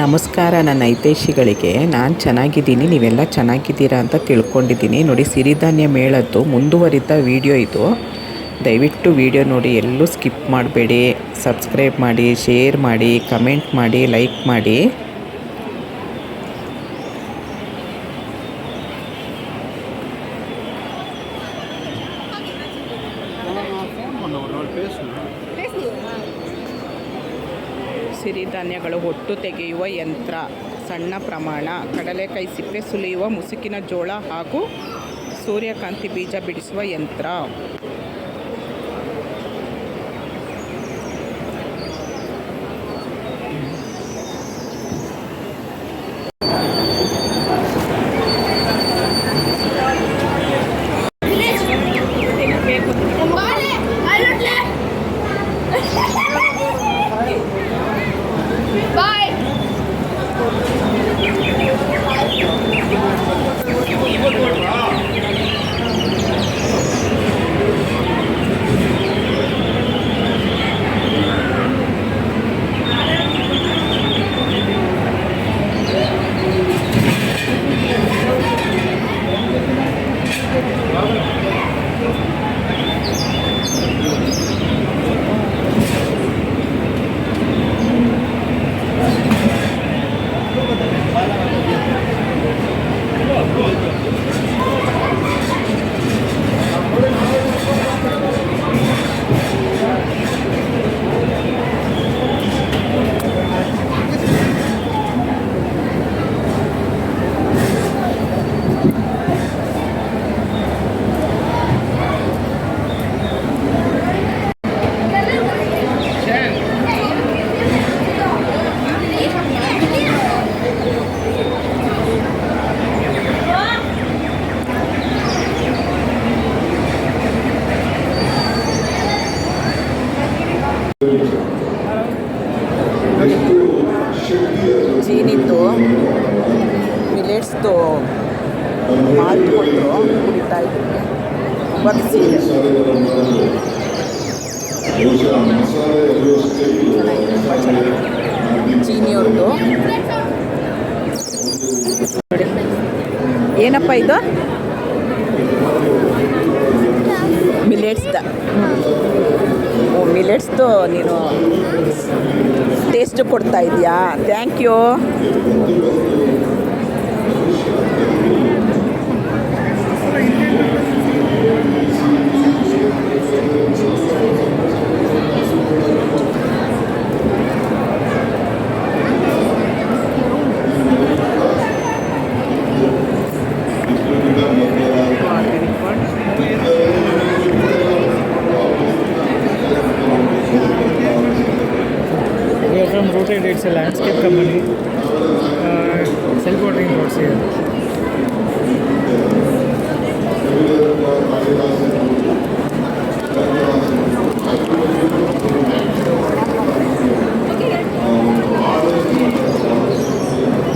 ನಮಸ್ಕಾರ ನನ್ನ ಹಿತೈಷಿಗಳಿಗೆ. ನಾನು ಚೆನ್ನಾಗಿದ್ದೀನಿ, ನೀವೆಲ್ಲ ಚೆನ್ನಾಗಿದ್ದೀರಾ ಅಂತ ತಿಳ್ಕೊಂಡಿದ್ದೀನಿ. ನೋಡಿ, ಸಿರಿಧಾನ್ಯ ಮೇಳದ್ದು ಮುಂದುವರಿದ ವಿಡಿಯೋ ಇದು. ದಯವಿಟ್ಟು ವಿಡಿಯೋ ನೋಡಿ, ಎಲ್ಲೂ ಸ್ಕಿಪ್ ಮಾಡಬೇಡಿ. ಸಬ್ಸ್ಕ್ರೈಬ್ ಮಾಡಿ, ಶೇರ್ ಮಾಡಿ, ಕಮೆಂಟ್ ಮಾಡಿ, ಲೈಕ್ ಮಾಡಿ. ಸಿರಿಧಾನ್ಯಗಳು ಹೊಟ್ಟು ತೆಗೆಯುವ ಯಂತ್ರ, ಸಣ್ಣ ಪ್ರಮಾಣ, ಕಡಲೆಕಾಯಿ ಸಿಪ್ಪೆ ಸುಲಿಯುವ ಮುಸುಕಿನ ಜೋಳ ಹಾಗೂ ಸೂರ್ಯಕಾಂತಿ ಬೀಜ ಬಿಡಿಸುವ ಯಂತ್ರ. ಜೀನಿದ್ದು ಮಿಲೆಟ್ಸ್ದು ಮಾಲ್ಟ್ ಕೊಟ್ಟರು ಕುಡಿತಾ ಇದ್ದೀನಿ. ಬಗ್ಸಿ ಚೀನಿಯವ್ರದ್ದು ನೋಡಿ. ಏನಪ್ಪ ಇದು? ಮಿಲೆಟ್ಸ್ದು ನೀನು ಟೇಸ್ಟ್ ಕೊಡ್ತಾ ಇದೆಯಾ? Thank you It's a landscape company. Uh, self-watering roads here.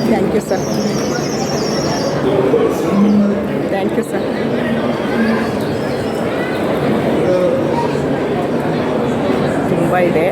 Thank you sir thank you sir ತುಂಬ ಇದೆ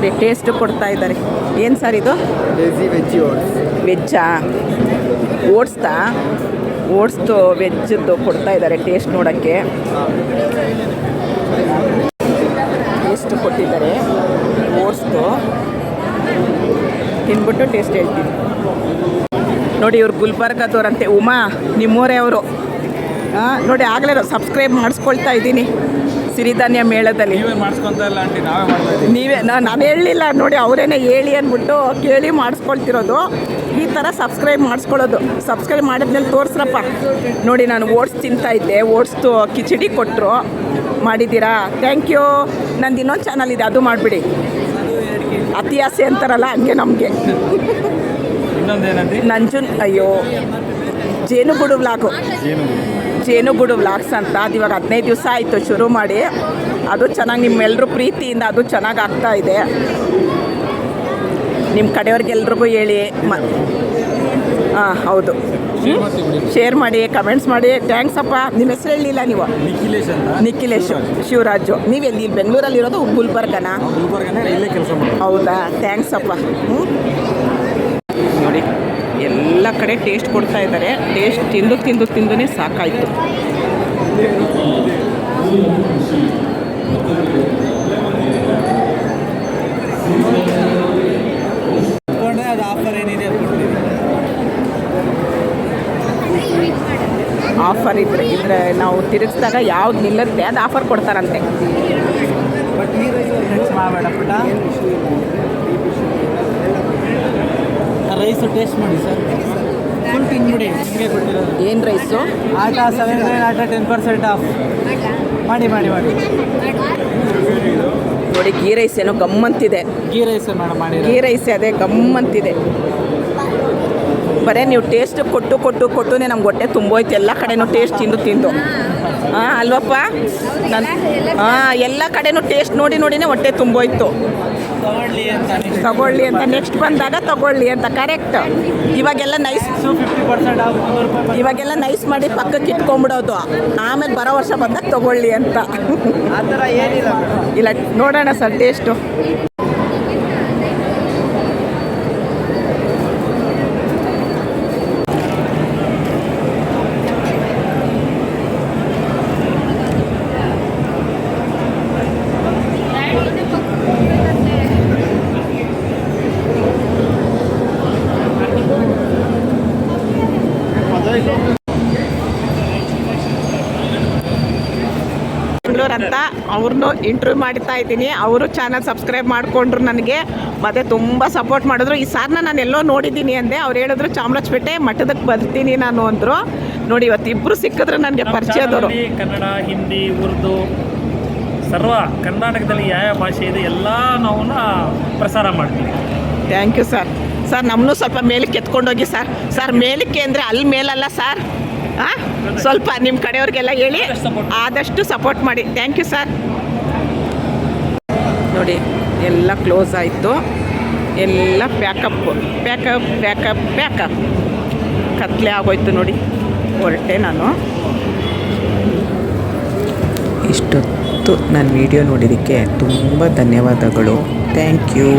ನೋಡಿ ಟೇಸ್ಟ್ ಕೊಡ್ತಾ ಇದ್ದಾರೆ. ಏನು ಸರ್ ಇದು. ವೆಜ್ಜಾ ಓಟ್ಸ್ತಾ ಓಟ್ಸ್ದು ವೆಜ್ಜದ್ದು ಕೊಡ್ತಾ ಇದ್ದಾರೆ ಟೇಸ್ಟ್ ನೋಡೋಕ್ಕೆ. ಟೇಸ್ಟ್ ಕೊಟ್ಟಿದ್ದಾರೆ ಓಟ್ಸ್ದು ತಿನ್ಬಿಟ್ಟು ಟೇಸ್ಟ್ ಹೇಳ್ತೀನಿ. ನೋಡಿ ಇವ್ರು ಗುಲ್ಬರ್ಗದವ್ರಂತೆ ಉಮಾ ನಿಮ್ಮೂರೇ ಅವರು. ನೋಡಿ ಆಗಲೇ ಸಬ್ಸ್ಕ್ರೈಬ್ ಮಾಡಿಸ್ಕೊಳ್ತಾ ಇದ್ದೀನಿ. ಸಿರಿಧಾನ್ಯ ಮೇಳದಲ್ಲಿ. ನೀವೇ ನಾನು ನಾನು ಹೇಳಲಿಲ್ಲ ನೋಡಿ ಅವರೇನೆ ಹೇಳಿ ಅಂದ್ಬಿಟ್ಟು ಕೇಳಿ ಮಾಡಿಸ್ಕೊಳ್ತಿರೋದು. ಈ ಥರ ಸಬ್ಸ್ಕ್ರೈಬ್ ಮಾಡಿಸ್ಕೊಳ್ಳೋದು. ಸಬ್ಸ್ಕ್ರೈಬ್ ಮಾಡಿದ್ಮೇಲೆ ತೋರಿಸ್ರಪ್ಪ. ನೋಡಿ ನಾನು ಓಟ್ಸ್ ತಿಂತಾ ಇದ್ದೆ ಓಟ್ಸ್ದು ಕಿಚಡಿ ಕೊಟ್ಟರು ಮಾಡಿದ್ದೀರಾ? ಥ್ಯಾಂಕ್ ಯು ನಂದು ಇನ್ನೊಂದು ಚಾನಲ್ ಇದೆ ಅದು ಮಾಡಿಬಿಡಿ. ಅತಿ ಆಸೆ ಅಂತಾರಲ್ಲ ಹಂಗೆ ನಮಗೆ. ನಂಜುನ್ ಅಯ್ಯೋ ಜೇನುಗೂಡು ವ್ಲಾಗು ಜೇನುಗೂಡು ವ್ಲಾಗ್ಸ್ ಅಂತ. ಅದು ಇವಾಗ ಹದಿನೈದು ದಿವಸ ಆಯಿತು ಶುರು ಮಾಡಿ. ಅದು ಚೆನ್ನಾಗಿ ನಿಮ್ಮೆಲ್ಲರೂ ಪ್ರೀತಿಯಿಂದ ಅದು ಚೆನ್ನಾಗಿ ಆಗ್ತಾ ಇದೆ. ನಿಮ್ಮ ಕಡೆಯವ್ರಿಗೆಲ್ರಿಗೂ ಹೇಳಿ. ಮ ಹಾಂ ಹೌದು. ಶೇರ್ ಮಾಡಿ ಕಮೆಂಟ್ಸ್ ಮಾಡಿ. ಥ್ಯಾಂಕ್ಸ್ ಅಪ್ಪ. ನಿಮ್ಮ ಹೆಸರು ಹೇಳಿಲ್ಲ ನೀವು? ನಿಖಿಲೇಶ್ ಶಿವರಾಜು. ನೀವು ಬೆಂಗಳೂರಲ್ಲಿ ಇರೋದು ಗುಲ್ಬರ್ಗನಾ? ಹೌದಾ? ಥ್ಯಾಂಕ್ಸ್ ಅಪ್ಪ. ಹ್ಞೂ ಎಲ್ಲ ಕಡೆ ಟೇಸ್ಟ್ ಕೊಡ್ತಾ ಇದ್ದಾರೆ. ಟೇಸ್ಟ್ ತಿಂದು ತಿಂದು ತಿಂದುನೇ ಸಾಕಾಯಿತು. ಆಫರ್ ಇದ್ರೆ ಇದ್ರೆ ನಾವು ತಿರುಗಿಸಿದಾಗ ಯಾವ್ದು ನಿಲ್ಲುತ್ತೆ ಅದು ಆಫರ್ ಕೊಡ್ತಾರಂತೆ. ರೈಸ್ ಟೆಸ್ಟ್ ಮಾಡಿ ಸರ್. ಫುಲ್ ತಿಂದ್ಬಿಡಿ ನಿಮಗೆ ಕೊಟ್ಟಿರೋದು ಏನು ರೈಸು ಆಟ ಸೆವೆನ್ ನೈನ್ ಆಟ ಟೆನ್ ಪರ್ಸೆಂಟ್ ಆಫ್ ಮಾಡಿ ಮಾಡಿ ಮಾಡಿ. ನೋಡಿ ಗೀ ರೈಸ್ ಏನೋ ಗಮ್ಮಂತಿದೆ. ಗೀ ರೈಸ್ ಮೇಡಮ್ ಮಾಡಿ ಗೀ ರೈಸ್ ಅದೇ ಗಮ್ಮಂತಿದೆ. ಬರೀ ನೀವು ಟೇಸ್ಟ್ ಕೊಟ್ಟು ಕೊಟ್ಟು ಕೊಟ್ಟು ನಮ್ಗೆ ಹೊಟ್ಟೆ ತುಂಬೋಯ್ತು. ಎಲ್ಲ ಕಡೆನೂ ಟೇಸ್ಟ್ ತಿಂದು ತಿಂದು. ಹಾಂ ಅಲ್ವಪ್ಪ? ನನ್ನ ಹಾಂ ಎಲ್ಲ ಕಡೆನೂ ಟೇಸ್ಟ್ ನೋಡಿ ನೋಡಿನೇ ಹೊಟ್ಟೆ ತುಂಬೋಯ್ತು. ತಗೊಳ್ಳಿ ಅಂತ ನೆಕ್ಸ್ಟ್ ಬಂದಾಗ ತಗೊಳ್ಳಿ ಅಂತ ಕರೆಕ್ಟ್ ಇವಾಗೆಲ್ಲ ನೈಸ್ ಇವಾಗೆಲ್ಲ ನೈಸ್ ಮಾಡಿ ಪಕ್ಕಕ್ಕೆ ಇಟ್ಕೊಂಡ್ಬಿಡೋದು. ಆಮೇಲೆ ಬರೋ ವರ್ಷ ಬಂದಾಗ ತಗೊಳ್ಳಿ ಅಂತ. ಇಲ್ಲ ನೋಡೋಣ ಸರ್ ಟೇಸ್ಟು ಬೆಂಗಳೂರು ಅಂತ ಅವ್ರನ್ನೂ ಇಂಟರ್ವ್ಯೂ ಮಾಡ್ತಾ ಇದ್ದೀನಿ. ಅವರು ಚಾನಲ್ ಸಬ್ಸ್ಕ್ರೈಬ್ ಮಾಡಿಕೊಂಡ್ರು ನನಗೆ. ಮತ್ತು ತುಂಬ ಸಪೋರ್ಟ್ ಮಾಡಿದ್ರು. ಈ ಸಾರನ್ನ ನಾನು ಎಲ್ಲೋ ನೋಡಿದ್ದೀನಿ ಅಂದೆ. ಅವ್ರು ಹೇಳಿದ್ರು ಚಾಮರಾಜಪೇಟೆ ಮಠದಕ್ಕೆ ಬರ್ತೀನಿ ನಾನು ಅಂದರು. ನೋಡಿ ಇವತ್ತು ಇಬ್ಬರು ಸಿಕ್ಕಿದ್ರೆ ನನಗೆ ಪರಿಚಯದವರು ಕನ್ನಡ ಹಿಂದಿ ಉರ್ದು ಸರ್ವ ಕರ್ನಾಟಕದಲ್ಲಿ ಯಾವ ಯಾವ ಭಾಷೆ ಇದೆ ಎಲ್ಲ ನಾವು ಪ್ರಸಾರ ಮಾಡ್ತೀವಿ. ಥ್ಯಾಂಕ್ ಯು ಸರ್ ಸರ್ ನಮ್ಮನ್ನು ಸ್ವಲ್ಪ ಮೇಲಕ್ಕೆ ಎತ್ಕೊಂಡೋಗಿ ಸರ್ ಸರ್ ಮೇಲಕ್ಕೆ ಅಂದರೆ ಅಲ್ಲಿ ಮೇಲಲ್ಲ ಸರ್ ಹಾಂ ಸ್ವಲ್ಪ ನಿಮ್ಮ ಕಡೆಯವ್ರಿಗೆಲ್ಲ ಹೇಳಿ. ಆದಷ್ಟು ಸಪೋರ್ಟ್ ಮಾಡಿ. ಥ್ಯಾಂಕ್ ಯು ಸರ್ ನೋಡಿ, ಎಲ್ಲ ಕ್ಲೋಸ್ ಆಯಿತು. ಎಲ್ಲ ಪ್ಯಾಕಪ್ ಪ್ಯಾಕಪ್ ಪ್ಯಾಕಪ್ ಪ್ಯಾಕಪ್ ಕತ್ಲೆ ಆಗೋಯ್ತು ನೋಡಿ. ಹೊರಟೆ ನಾನು. ಇಷ್ಟೊತ್ತು ನಾನು ವಿಡಿಯೋ ನೋಡಿದ್ದಕ್ಕೆ ತುಂಬ ಧನ್ಯವಾದಗಳು. Thank you